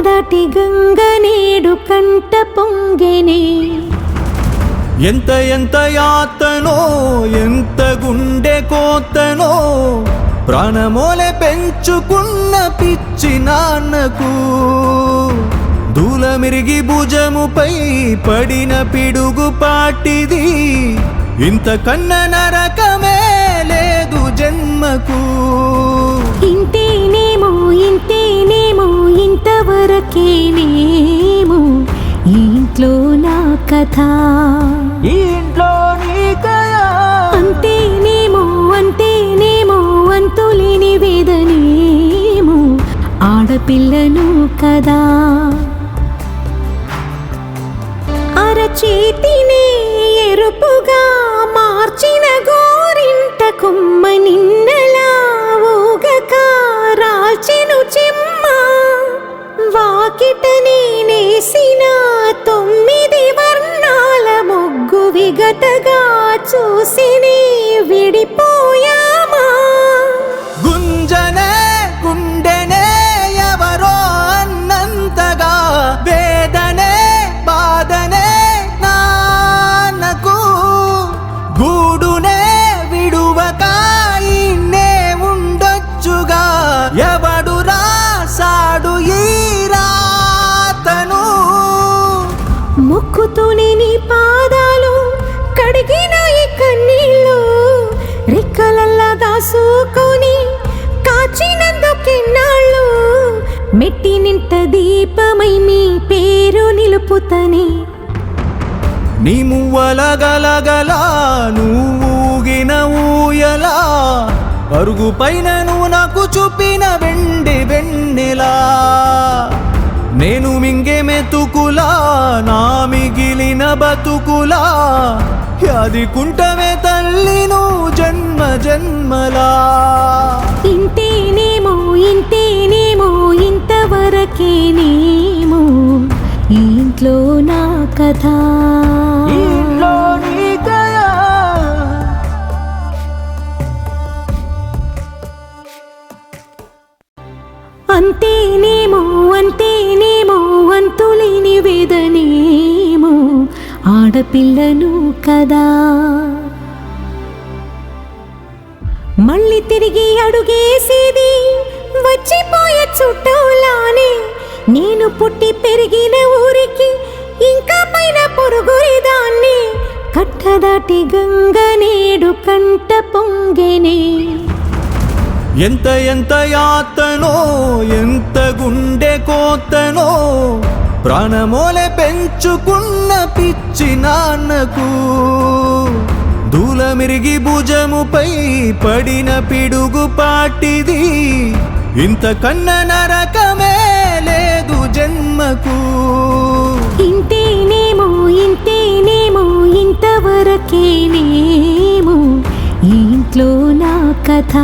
దాటి గంగ నీడు కంట పొంగెనే. ఎంత ఎంత యాతనో ఎంత గుండె కోతనో ప్రాణమోలె పెంచుకున్న పిచ్చి నాన్నకు. దూలమిరిగి భుజముపై పడిన పిడుగు పాటిది ఇంతకన్న నరకమే లేదు జన్మకు. ఈ ఇంట్లో నా కథ. ఇంట్లో నీకయా అంతేనేమో అంతేనేమో అంతులేని వేదనేమో ఆడపిల్లను కదా. అరచేతిని ఎరుపుగా మార్చిన గోరింట కొమ్మ నిన్నలా ముగ్గు విగతగా చూసిని విడిపోయామా? గుంజనే గుండెనే ఎవరో అన్నంతగా వేదనే బాధనే నాన్నకు. గూడునే విడువక ఇన్నే ఉండొచ్చుగా ఎవడు రాసాడు ఈ రాతను. మొక్కుతూనే నీ పాదాలు కడిగిన ఈ కన్నీళ్ళు రెక్కలల్లా దాసుకొని కాచినందుకెన్నాళ్ళు మెట్టి నింట దీపమై మీ పేరు నిలుపుతని. నీ మువ్వల నువ్వు నువ్వుగిన ఊయలా పరుగు పైన నువ్వు నాకు చూపిన వెండి వెన్నెలా నేను మింగే మెతుకులా నా మిగిలిన బతుకులా. అది కుంటమే తల్లి నువ్వు జన్మ జన్మలా. ఇంతేనేమో ఇంతేనేమో ఇంతవరకేనేమో ఇంట్లో నా కథ. అంతేనేమో అంతేనేమో అంతులేని వేదనేమో ఆడపిల్లను కదా. మళ్ళీ తిరిగి అడుగేసేది వచ్చిపోయే చుట్టూలానే. నేను పుట్టి పెరిగిన ఊరికి ఇంకా పైన పొరుగురిదాన్ని. కట్టదాటి గంగ నేడు కంట పొంగెనే. ఎంత ఎంత యాతనో ఎంత గుండె కోతనో ప్రాణమోలే పెంచుకున్న పిచ్చి నాన్నకు. దూలమిరిగి భుజముపై పడిన పిడుగు పాటిది ఇంతకన్న నరకమే లేదు జన్మకు. ఇంతేనేమో ఇంతేనేమో ఇంతవరకేనేమో ఈ ఇంట్లో నా కథ.